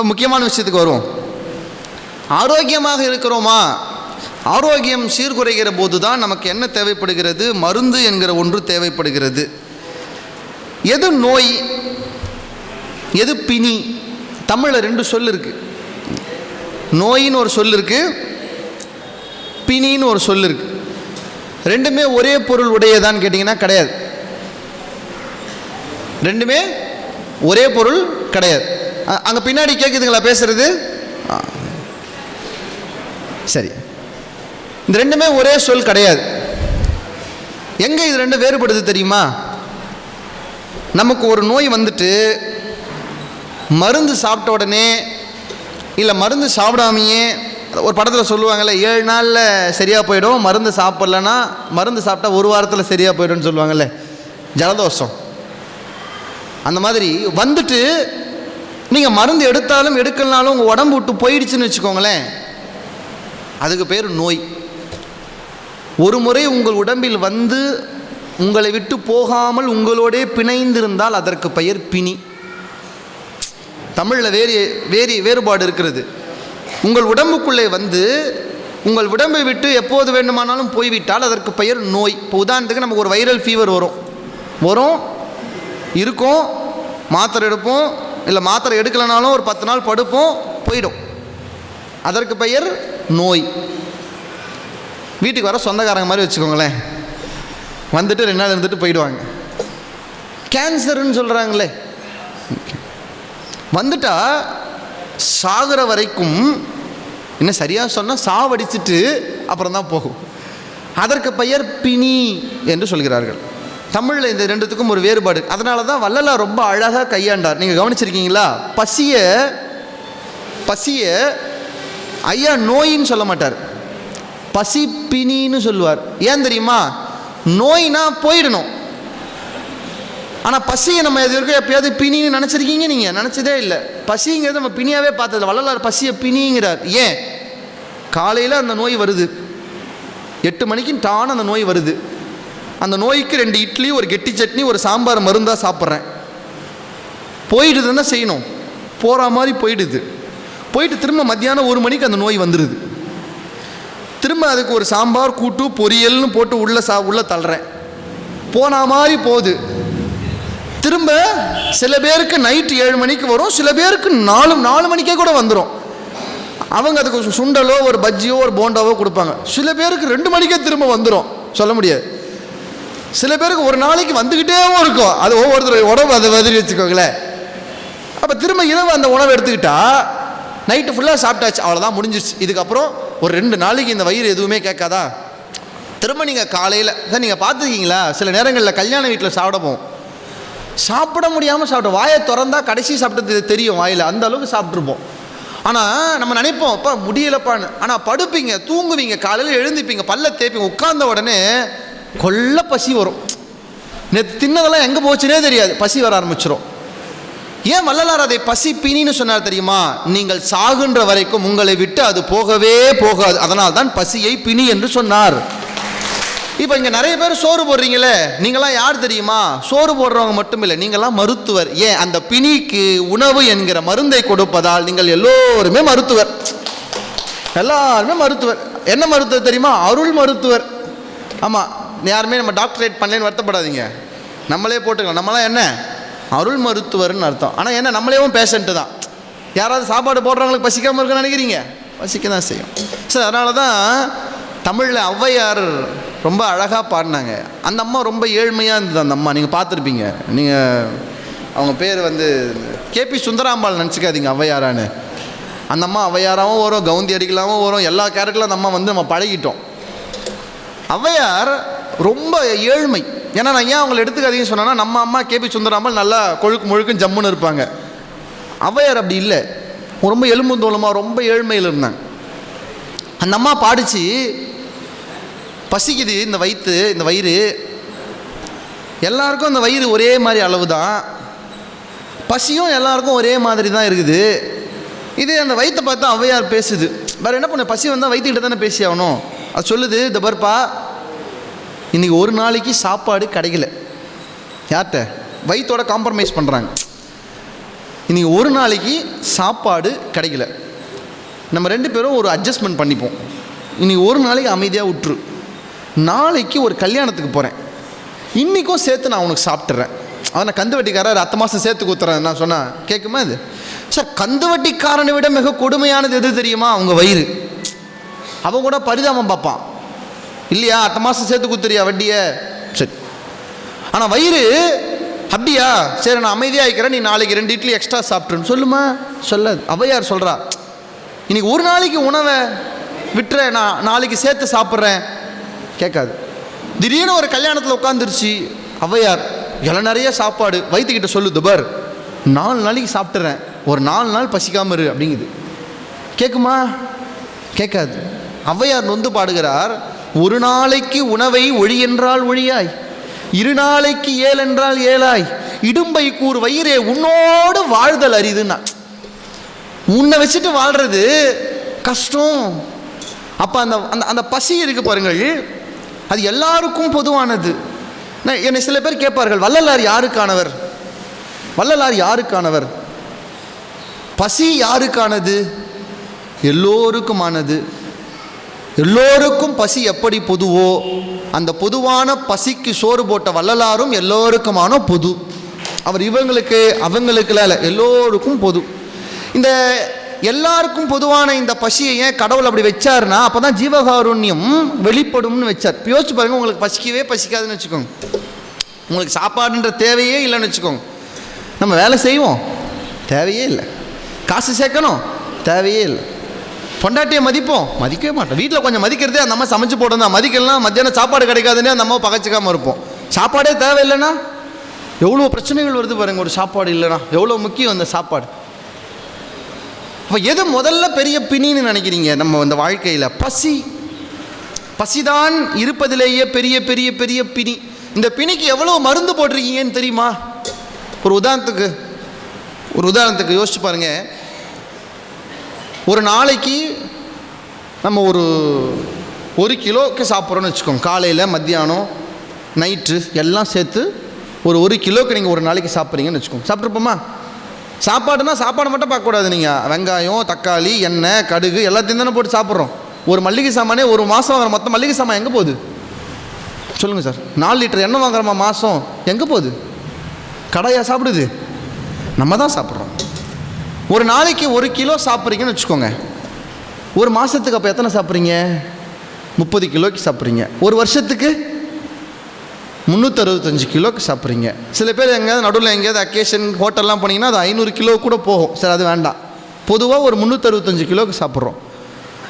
இப்போ முக்கியமான விஷயத்துக்கு வருவோம். ஆரோக்கியமாக இருக்கிறோமா? ஆரோக்கியம் சீர்குறைகிற போது தான் நமக்கு என்ன தேவைப்படுகிறது? மருந்து என்கிற ஒன்று தேவைப்படுகிறது. எது நோய்? எது பிணி? தமிழில் ரெண்டு சொல் இருக்குது நோயின்னு ஒரு சொல் இருக்குது பிணின்னு ஒரு சொல் இருக்குது ரெண்டுமே ஒரே பொருள் உடையதான்னு கேட்டிங்கன்னா கிடையாது. ரெண்டுமே ஒரே பொருள் கிடையாது. அங்கே பின்னாடி கேட்குதுங்களா பேசுறது? சரி. இந்த ரெண்டுமே ஒரே சொல் கிடையாது. எங்கே இது ரெண்டு வேறுபடுது தெரியுமா? நமக்கு ஒரு நோய் வந்துட்டு மருந்து சாப்பிட்ட உடனே இல்லை மருந்து சாப்பிடாமையே ஒரு படத்தில் சொல்லுவாங்கல்ல ஏழு நாளில் சரியாக போயிடும் மருந்து சாப்பிட்லன்னா மருந்து சாப்பிட்டா ஒரு வாரத்தில் சரியாக போயிடும்னு சொல்லுவாங்கல்ல ஜலதோஷம். அந்த மாதிரி வந்துட்டு நீங்கள் மருந்து எடுத்தாலும் எடுக்கலனாலும் உங்கள் உடம்பு விட்டு போயிடுச்சுன்னு வச்சுக்கோங்களேன். அதுக்கு பேர் நோய். ஒரு முறை உங்கள் உடம்பில் வந்து உங்களை விட்டு போகாமல் உங்களோடே பிணைந்திருந்தால் அதற்கு பெயர் பிணி. தமிழில் வேறு வேறு வேறுபாடு இருக்கிறது. உங்கள் உடம்புக்குள்ளே வந்து உங்கள் உடம்பை விட்டு எப்போது வேண்டுமானாலும் போய்விட்டால் அதற்கு பெயர் நோய். இப்போ உதாரணத்துக்கு நமக்கு ஒரு வைரல் ஃபீவர் வரும். வரும் இருக்கும் மாத்திரை எடுப்போம் இல்லை மாத்திரை எடுக்கலைனாலும் ஒரு பத்து நாள் படுப்போம் போயிடும். அதற்கு பெயர் நோய். வீட்டுக்கு வர சொந்தக்காரங்க மாதிரி வச்சுக்கோங்களேன். வந்துட்டு ரெண்டு நாள் இருந்துட்டு போயிடுவாங்க. கேன்சர்னு சொல்கிறாங்களே வந்துட்டா சாகிற வரைக்கும் என்ன சரியாக சொன்னால் சாவடிச்சிட்டு அப்புறம் தான் போகும். அதற்கு பெயர் பிணி என்று சொல்கிறார்கள். தமிழில் இந்த ரெண்டுத்துக்கும் ஒரு வேறுபாடு. அதனால தான் வள்ளலார் ரொம்ப அழகாக கையாண்டார். நீங்கள் கவனிச்சிருக்கீங்களா? பசிய பசிய ஐயா நோயின்னு சொல்ல மாட்டார். பசி பிணின்னு சொல்லுவார். ஏன் தெரியுமா? நோய்னா போயிடணும். ஆனால் பசியை நம்ம எது வரைக்கும் எப்பயாவது பிணின்னு நினச்சிருக்கீங்க நீங்கள் நினச்சதே இல்லை. பசிங்கிறது நம்ம பினியாகவே பார்த்தது வள்ளலார் பசியை பிணிங்கிறார். ஏன்? காலையில் அந்த நோய் வருது. எட்டு மணிக்கு டான் அந்த நோய் வருது. அந்த நோய்க்கு ரெண்டு இட்லி ஒரு கெட்டி சட்னி ஒரு சாம்பார் மருந்தாக சாப்பிட்றேன். போயிடுதுன்னா செய்யணும். போகிற மாதிரி போயிடுது. போயிட்டு திரும்ப மத்தியானம் ஒரு மணிக்கு அந்த நோய் வந்துடுது திரும்ப அதுக்கு ஒரு சாம்பார் கூட்டு பொரியல்னு போட்டு உள்ளே சா உள்ளே தள்ளுறேன். போன மாதிரி போகுது. திரும்ப சில பேருக்கு நைட்டு ஏழு மணிக்கு வரும் சில பேருக்கு நாலு நாலு மணிக்கே கூட வந்துடும் அவங்க அதுக்கு சுண்டலோ ஒரு பஜ்ஜியோ ஒரு போண்டாவோ கொடுப்பாங்க. சில பேருக்கு ரெண்டு மணிக்கே திரும்ப வந்துடும் சொல்ல முடியாது. சில பேருக்கு ஒரு நாளைக்கு வந்துக்கிட்டேவும் இருக்கும். அது ஒவ்வொருத்தர் உடம்பு அதை மாதிரி வச்சுக்கோங்களேன். அப்போ திரும்ப இரவு அந்த உணவை எடுத்துக்கிட்டா நைட்டு ஃபுல்லாக சாப்பிட்டாச்சு. அவ்வளோதான் முடிஞ்சிருச்சு. இதுக்கப்புறம் ஒரு ரெண்டு நாளைக்கு இந்த வயிறு எதுவுமே கேட்காதா? திரும்ப நீங்கள் காலையில் சார் நீங்கள் பார்த்துருக்கீங்களா? சில நேரங்களில் கல்யாண வீட்டில் சாப்பிட போவோம். சாப்பிட முடியாமல் சாப்பிட்டோம் வாயை திறந்தா கடைசி சாப்பிட்டது தெரியும் வாயில். அந்த அளவுக்கு சாப்பிட்ருப்போம் ஆனால் நம்ம நினைப்போம் அப்பா முடியலப்பான்னு. ஆனால் படுப்பீங்க தூங்குவீங்க காலையில் எழுந்திப்பீங்க பல்ல தேய்ப்பீங்க உட்கார்ந்த உடனே கொள்ள பசி வரும். நேற்று தின்னதெல்லாம் எங்கே போச்சுனே தெரியாது. பசி வர ஆரம்பிச்சிடும் ஏன் வள்ளலார் அதை பசி பிணின்னு சொன்னார் தெரியுமா? நீங்கள் சாகுன்ற வரைக்கும் உங்களை விட்டு அது போகவே போகாது. அதனால் தான் பசியை பிணி என்று சொன்னார். இப்போ இங்கே நிறைய பேர் சோறு போடுறீங்களே. நீங்களாம் யார் தெரியுமா? சோறு போடுறவங்க மட்டும் இல்லை நீங்களாம் மருத்துவர். ஏன்? அந்த பிணிக்கு உணவு என்கிற மருந்தை கொடுப்பதால் நீங்கள் எல்லோருமே மருத்துவர். எல்லாருமே மருத்துவர். என்ன மருத்துவர் தெரியுமா? அருள் மருத்துவர். ஆமாம் யாருமே நம்ம டாக்டரேட் பண்ணலன்னு வருத்தப்படாதீங்க. நம்மளே போட்டுக்கலாம். நம்மளாம் என்ன? அருள் மருத்துவர்னு அர்த்தம். ஆனால் என்ன? நம்மளேவும் பேஷண்ட்டு தான். யாராவது சாப்பாடு போடுறவங்களுக்கு பசிக்காமல் இருக்குன்னு நினைக்கிறீங்க? பசிக்க தான் செய்யும். சார் அதனால தான் தமிழில் ஔவையார் ரொம்ப அழகாக பாடினாங்க. அந்த அம்மா ரொம்ப ஏழ்மையாக இருந்தது அந்த அம்மா. நீங்கள் பார்த்துருப்பீங்க. நீங்கள் அவங்க பேர் வந்து கேபி சுந்தராம்பாள் நினச்சிக்காதீங்க ஔவையாரான்னு. அந்த அம்மா ஔவையாராகவும் வரும் கவுந்தி அடிக்கலாவும் வரும். எல்லா கேரக்டரும் அந்த அம்மா வந்து நம்ம பழகிட்டோம். ஔவையார் ரொம்ப ஏழ்மை. ஏன்னா நான் ஏன் அவங்களை எடுத்துக்காதீங்கன்னு சொன்னேன்னா நம்ம அம்மா கேபி சுந்தராமல் நல்லா கொழுக்கு முழுக்கும் ஜம்முன்னு இருப்பாங்க. ஔவையார் அப்படி இல்லை. ரொம்ப எலும்புந்தோளமாக ரொம்ப ஏழ்மையில் இருந்தாங்க. அந்த அம்மா பாடிச்சு பசிக்குது இந்த வயிற்று இந்த வயிறு. எல்லாருக்கும் அந்த வயிறு ஒரே மாதிரி அளவு தான் பசியும் எல்லாருக்கும் ஒரே மாதிரி தான் இருக்குது. இது அந்த வயிற்றை பார்த்தா ஔவையார் பேசுது. வேறு என்ன பண்ண? பசி வந்தால் வயிற்றுக்கிட்ட தானே பேசி ஆகணும் அது சொல்லுது இந்த பர்ப்பா இன்றைக்கி ஒரு நாளைக்கு சாப்பாடு கிடைக்கல. யார்கிட்ட? வயிற்றோட காம்ப்ரமைஸ் பண்ணுறாங்க இன்னைக்கு ஒரு நாளைக்கு சாப்பாடு கிடைக்கல. நம்ம ரெண்டு பேரும் ஒரு அட்ஜஸ்ட்மெண்ட் பண்ணிப்போம். இன்றைக்கி ஒரு நாளைக்கு அமைதியாக விட்டுரு நாளைக்கு ஒரு கல்யாணத்துக்கு போகிறேன் இன்றைக்கும் சேர்த்து நான் உனக்கு சாப்பிட்றேன் அவனை கந்து வட்டிக்காரர் அத்த மாதம் சேர்த்து கொடுத்துறேன். நான் சொன்னேன் கேட்குமா இது? சார் கந்து வட்டிக்காரனை விட மிக கொடுமையானது எது தெரியுமா? அவங்க வயிறு. அவன் கூட பரிதாபம் பார்ப்பான். இல்லையா அத்த மாதம் சேர்த்து கொடுத்துறியா வட்டியை? சரி. ஆனால் வயிறு அப்படியா? சரி நான் அமைதியாக இருக்கிறேன் நீ நாளைக்கு ரெண்டு இட்லி எக்ஸ்ட்ரா சாப்பிட்ருன்னு சொல்லுமா? சொல்லாது. அவையார் சொல்கிறா இன்னைக்கு ஒரு நாளைக்கு உணவை விட்டுற நான் நாளைக்கு சேர்த்து சாப்பிட்றேன். கேட்காது. திடீர்னு ஒரு கல்யாணத்தில் உட்காந்துருச்சு அவையார் இலை நிறைய சாப்பாடு. வயிற்றுக்கிட்ட சொல்லுது பார். நாலு நாளைக்கு சாப்பிட்றேன் ஒரு நாலு நாள் பசிக்காமல் இரு அப்படிங்குது. கேட்குமா கேட்காது. ஔவையார் நொந்து பாடுகிறார்? ஒரு நாளைக்கு உணவை ஒழி என்றால் ஒழியாய் இரு நாளைக்கு ஏல் என்றால் ஏழாய் இடும்பை கூறு வயிறே உன்னோடு வாழ்தல் அரிதுன்னா. உன்னை வச்சுட்டு வாழ்றது கஷ்டம். அப்போ அந்த அந்த அந்த பசி இருக்கு பாருங்கள் அது எல்லாருக்கும் பொதுவானது. நான் என்னை சில பேர் கேட்பார்கள் வள்ளலார் யாருக்கானவர்? வள்ளலார் யாருக்கானவர்? பசி யாருக்கானது? எல்லோருக்குமானது. எல்லோருக்கும் பசி எப்படி பொதுவோ அந்த பொதுவான பசிக்கு சோறு போட்ட வள்ளலாரும் எல்லோருக்குமான பொது. அவர் இவங்களுக்கு அவங்களுக்குலாம் இல்லை எல்லோருக்கும் பொது. இந்த எல்லாருக்கும் பொதுவான இந்த பசியை ஏன் கடவுள் அப்படி வச்சாருன்னா அப்போ தான் ஜீவகாருண்யம் வெளிப்படும்னு வச்சார். யோசிச்சு பாருங்க உங்களுக்கு பசிக்கவே பசிக்காதுன்னு வச்சுக்கோங்க. உங்களுக்கு சாப்பாடுன்ற தேவையே இல்லைன்னு வச்சுக்கோங்க. நம்ம வேலை செய்வோம். தேவையே இல்லை. காசு சேர்க்கணும். தேவையே இல்லை. பொண்டாட்டியை மதிப்போம். மதிக்கவே மாட்டோம். வீட்டில் கொஞ்சம் மதிக்கிறதே அந்த அம்மா சமைச்சு போட்டோம் தான் மதிக்கலாம் மத்தியானம் சாப்பாடு கிடைக்காதுன்னே அந்த அம்மா பகச்சிக்காமல் இருப்போம். சாப்பாடே தேவையில்லைன்னா எவ்வளோ பிரச்சனைகள் வருது பாருங்கள் ஒரு சாப்பாடு இல்லைனா எவ்வளோ முக்கியம் அந்த சாப்பாடு. அப்போ எது முதல்ல பெரிய பிணின்னு நினைக்கிறீங்க நம்ம இந்த வாழ்க்கையில்? பசி. பசிதான் இருப்பதிலேயே பெரிய பெரிய பெரிய பிணி. இந்த பிணிக்கு எவ்வளோ மருந்து போட்டிருக்கீங்கன்னு தெரியுமா? ஒரு உதாரணத்துக்கு. ஒரு உதாரணத்துக்கு யோசிச்சு பாருங்கள் ஒரு நாளைக்கு நம்ம ஒரு ஒரு கிலோக்கு சாப்பிட்றோன்னு வச்சுக்கோங்க. காலையில் மத்தியானம் நைட்டு எல்லாம் சேர்த்து ஒரு ஒரு கிலோக்கு நீங்கள் ஒரு நாளைக்கு சாப்பிட்றீங்கன்னு வச்சுக்கோங்க. சாப்பிட்ருப்போமா சாப்பாடுனா சாப்பாடு மட்டும் பார்க்கக்கூடாது நீங்கள் வெங்காயம் தக்காளி எண்ணெய் கடுகு எல்லாத்தையும் தானே போட்டு சாப்பிட்றோம். ஒரு மல்லிகை சாமானே ஒரு மாதம் வாங்குற மொத்த மல்லிகை சாமான் எங்கே போகுது? சொல்லுங்கள் சார். நாலு லிட்டர் எண்ணெய் வாங்குறோமா மாதம் எங்கே போகுது? கடையாக சாப்பிடுது? நம்ம தான் சாப்பிட்றோம். ஒரு நாளைக்கு ஒரு கிலோ சாப்பிட்றீங்கன்னு வச்சுக்கோங்க. ஒரு மாதத்துக்கு அப்போ எத்தனை சாப்பிட்றீங்க? முப்பது கிலோக்கு சாப்பிட்றீங்க. ஒரு வருஷத்துக்கு முந்நூற்றறுபத்தஞ்சு கிலோக்கு சாப்பிட்றீங்க. சில பேர் எங்கேயாவது நடுவில் எங்கேயாவது அக்கேஷன் ஹோட்டல்லாம் போனீங்கன்னா அது ஐநூறு கிலோ கூட போகும். சரி அது வேண்டாம். பொதுவாக ஒரு முந்நூற்றறுபத்தஞ்சு கிலோக்கு சாப்பிட்றோம்.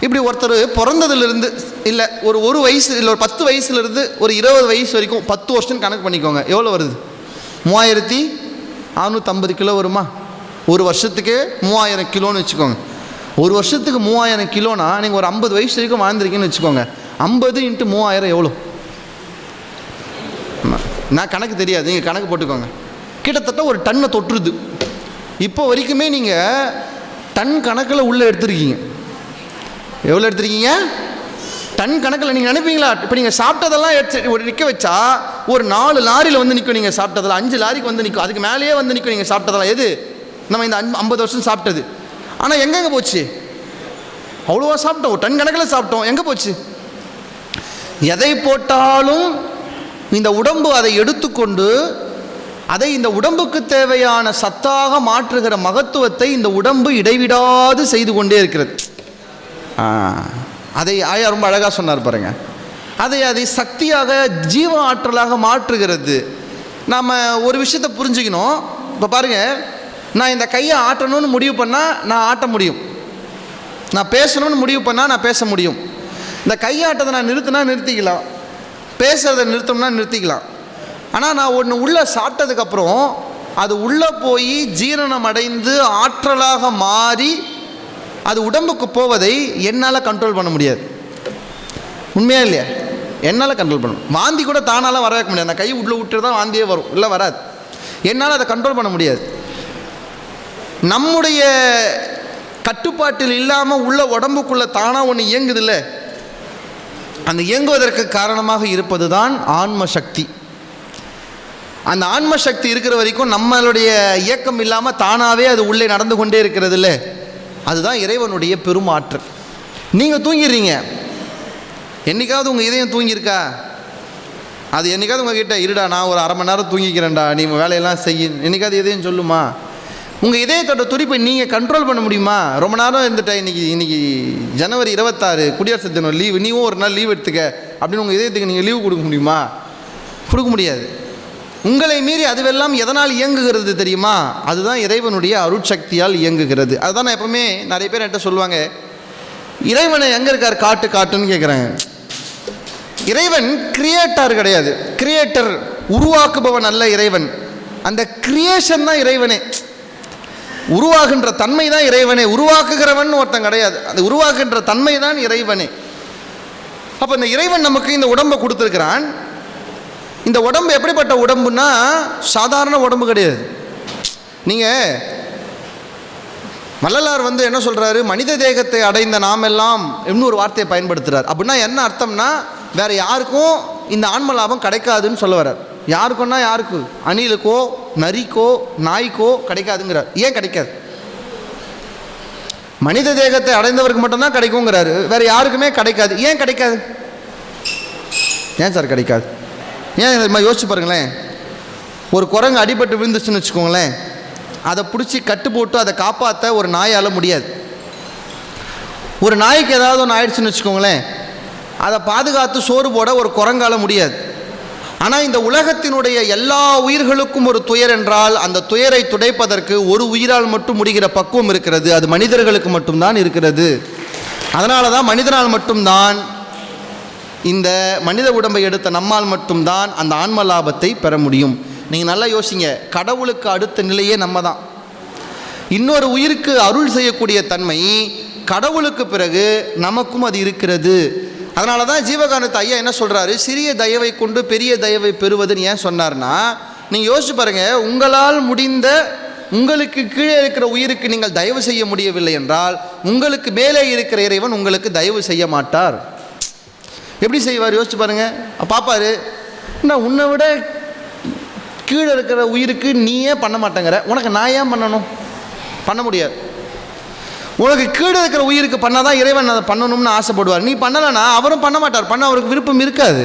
இப்படி ஒருத்தர் பிறந்ததுலேருந்து இல்லை ஒரு ஒரு வயசு இல்லை ஒரு பத்து வயசுலேருந்து ஒரு இருபது வயசு வரைக்கும் பத்து வருஷம் கணக்கு பண்ணிக்கோங்க. எவ்வளோ வருது? மூவாயிரத்தி அறுநூற்றம்பது கிலோ வருமா? ஒரு வருஷத்துக்கு மூவாயிரம் கிலோன்னு வச்சுக்கோங்க. ஒரு வருஷத்துக்கு மூவாயிரம் கிலோனா நீங்கள் ஒரு ஐம்பது வயசு வரைக்கும் வாழ்ந்துருக்கீங்கன்னு வச்சுக்கோங்க. ஐம்பது இன்ட்டு மூவாயிரம் எவ்வளோ? நான் கணக்கு தெரியாது. நீங்கள் கணக்கு போட்டுக்கோங்க. கிட்டத்தட்ட ஒரு டன்னை தொற்றுது இப்போ வரைக்குமே நீங்கள் டன் கணக்கில் உள்ளே எடுத்துருக்கீங்க. எவ்வளோ எடுத்துருக்கீங்க? டன் கணக்கில் நீங்கள் நினைப்பீங்களா? இப்போ நீங்கள் சாப்பிட்டதெல்லாம் எடுத்து ஒரு நிற்க வச்சா ஒரு நாலு லாரியில் வந்து நிற்கும் நீங்கள் சாப்பிட்டதெல்லாம். அஞ்சு லாரிக்கு வந்து நிற்கும் அதுக்கு மேலேயே வந்து நிற்கும் நீங்கள் சாப்பிட்டதெல்லாம். எது? நம்ம இந்த ஐம்பது வருஷம் சாப்பிட்டது. ஆனால் எங்கெங்கே போச்சு? அவ்வளோவா சாப்பிட்டோம். ஒரு டன் கணக்கில் சாப்பிட்டோம். எங்கே போச்சு? எதை போட்டாலும் இந்த உடம்பு அதை எடுத்துக்கொண்டு அதை இந்த உடம்புக்கு தேவையான சத்தாக மாற்றுகிற மகத்துவத்தை இந்த உடம்பு இடைவிடாது செய்து கொண்டே இருக்கிறது. அதை ஆயா ரொம்ப அழகாக சொன்னார் பாருங்க. அதை அதை சக்தியாக ஜீவ ஆற்றலாக மாற்றுகிறது. நாம் ஒரு விஷயத்தை புரிஞ்சுக்கணும். இப்போ பாருங்கள் நான் இந்த கையை ஆட்டணும்னு முடிவு பண்ணால் நான் ஆட்ட முடியும். நான் பேசணும்னு முடிவு பண்ணால் நான் பேச முடியும். இந்த கையாட்டத்தை நான் நிறுத்தினா நிறுத்திக்கலாம். பேசுகிறத நிறுத்தம்னா நிறுத்திக்கலாம். ஆனால் நான் ஒன்று உள்ளே சாப்பிட்டதுக்கப்புறம் அது உள்ளே போய் ஜீரணம் அடைந்து ஆற்றலாக மாறி அது உடம்புக்கு போவதை என்னால் கண்ட்ரோல் பண்ண முடியாது. உண்மையாக இல்லையா? என்னால் கண்ட்ரோல் பண்ண வாந்தி கூட தானால வர வைக்க முடியாது. நான் கை உள்ளே விட்டு தான் வாந்தியே வரும். இல்லை வராது. என்னால் அதை கண்ட்ரோல் பண்ண முடியாது. நம்முடைய கட்டுப்பாட்டில் இல்லாமல் உள்ள உடம்புக்குள்ளே தானாக ஒன்று இயங்குதில்ல? அந்த இயங்குவதற்கு காரணமாக இருப்பது தான் ஆன்ம சக்தி. அந்த ஆன்ம சக்தி இருக்கிற வரைக்கும் நம்மளுடைய இயக்கம் இல்லாமல் தானாகவே அது உள்ளே நடந்து கொண்டே இருக்கிறது இல்லை அதுதான் இறைவனுடைய பெருமாற்று. நீங்கள் தூங்கிடுறீங்க. என்னைக்காவது உங்கள் இதயம் தூங்கியிருக்கா? அது என்னைக்காவது உங்ககிட்ட இருடா நான் ஒரு அரை மணி நேரம் தூங்கிக்கிறேன்டா நீ வேலையெல்லாம் செய்ய. என்னைக்காவது இதயம் சொல்லுமா? உங்கள் இதயத்தோட துடிப்பை நீங்கள் கண்ட்ரோல் பண்ண முடியுமா? ரொம்ப நேரம் இருந்துட்ட இன்னைக்கு இன்னைக்கு ஜனவரி இருபத்தாறு குடியரசு தினம் லீவு நீவும் ஒரு நாள் லீவ் எடுத்துக்க அப்படின்னு உங்கள் இதயத்துக்கு நீங்கள் லீவு கொடுக்க முடியுமா? கொடுக்க முடியாது. உங்களை மீறி அதுவெல்லாம் எதனால் இயங்குகிறது தெரியுமா? அதுதான் இறைவனுடைய அருட்சக்தியால் இயங்குகிறது. அதுதான் நான் எப்பவுமே நிறைய பேர் என்கிட்ட சொல்லுவாங்க. இறைவனை எங்கே இருக்கார்? காட்டு காட்டுன்னு கேட்குறாங்க இறைவன் கிரியேட்டர் கிடையாது. கிரியேட்டர் உருவாக்குபவன் அல்ல இறைவன். அந்த கிரியேஷன் தான் இறைவனே. உருவாகின்ற தன்மை தான் இறைவனே. உருவாக்குகிறவன் ஒருத்தன் கிடையாது. அது உருவாக்குகின்ற தன்மை தான் இறைவனே. அப்போ இந்த இறைவன் நமக்கு இந்த உடம்பை கொடுத்துருக்கிறான். இந்த உடம்பு எப்படிப்பட்ட உடம்புனா சாதாரண உடம்பு கிடையாது. நீங்கள் வள்ளலார் வந்து என்ன சொல்கிறாரு மனித தேகத்தை அடைந்த நாமெல்லாம் இன்னொரு வார்த்தையை பயன்படுத்துகிறார் அப்படின்னா என்ன அர்த்தம்னா வேறு யாருக்கும் இந்த ஆன்ம லாபம் கிடைக்காதுன்னு சொல்ல வர்றார். யாருக்குன்னா யாருக்கு? அணிலுக்கோ நரிக்கோ நாய்க்கோ கிடைக்காதுங்கிறார். ஏன் கிடைக்காது? மனித தேகத்தை அடைந்தவருக்கு மட்டும்தான் கிடைக்குங்கிறாரு. வேற யாருக்குமே கிடைக்காது. ஏன் கிடைக்காது? ஏன் சார் கிடைக்காது? ஏன் இது மாதிரி யோசிச்சு பாருங்களேன். ஒரு குரங்கு அடிபட்டு விழுந்துச்சுன்னு வச்சுக்கோங்களேன். அதை பிடிச்சி கட்டு போட்டு அதை காப்பாற்ற ஒரு நாயால் முடியாது. ஒரு நாய்க்கு ஏதாவது ஒன்று ஆயிடுச்சுன்னு வச்சுக்கோங்களேன். அதை பாதுகாத்து சோறு போட ஒரு குரங்கால முடியாது. ஆனால் இந்த உலகத்தினுடைய எல்லா உயிர்களுக்கும் ஒரு துயர் என்றால் அந்த துயரை துடைப்பதற்கு ஒரு உயிரால் மட்டும் முடிகிற பக்குவம் இருக்கிறது. அது மனிதர்களுக்கு மட்டும்தான் இருக்கிறது. அதனால தான் மனிதனால் மட்டும்தான் இந்த மனித உடம்பை எடுத்த நம்மால் மட்டும்தான் அந்த ஆன்ம லாபத்தை பெற முடியும். நீங்கள் நல்லா யோசிங்க. கடவுளுக்கு அடுத்த நிலையே நம்ம தான் இன்னொரு உயிருக்கு அருள் செய்யக்கூடிய தன்மை கடவுளுக்கு பிறகு நமக்கும் அது இருக்கிறது. அதனால தான் ஜீவகானத்து ஐயா என்ன சொல்கிறாரு சிறிய தயவை கொண்டு பெரிய தயவை பெறுவதுன்னு ஏன் சொன்னார்னா நீங்கள் யோசிச்சு பாருங்கள் உங்களால் முடிந்த உங்களுக்கு கீழே இருக்கிற உயிருக்கு நீங்கள் தயவு செய்ய முடியவில்லை என்றால் உங்களுக்கு மேலே இருக்கிற இறைவன் உங்களுக்கு தயவு செய்ய மாட்டார். எப்படி செய்வார்? யோசிச்சு பாருங்க. பார்ப்பாரு நான் உன்னை விட கீழே இருக்கிற உயிருக்கு நீயே பண்ண மாட்டேங்கிற. உனக்கு நான் ஏன் பண்ணணும்? பண்ண முடியாது. உனக்கு கீழே இருக்கிற உயிருக்கு பண்ணாதான் இறைவன் அதை பண்ணணும்னு ஆசைப்படுவார். நீ பண்ணலைன்னா அவரும் பண்ண மாட்டார். பண்ண அவருக்கு விருப்பம் இருக்காது.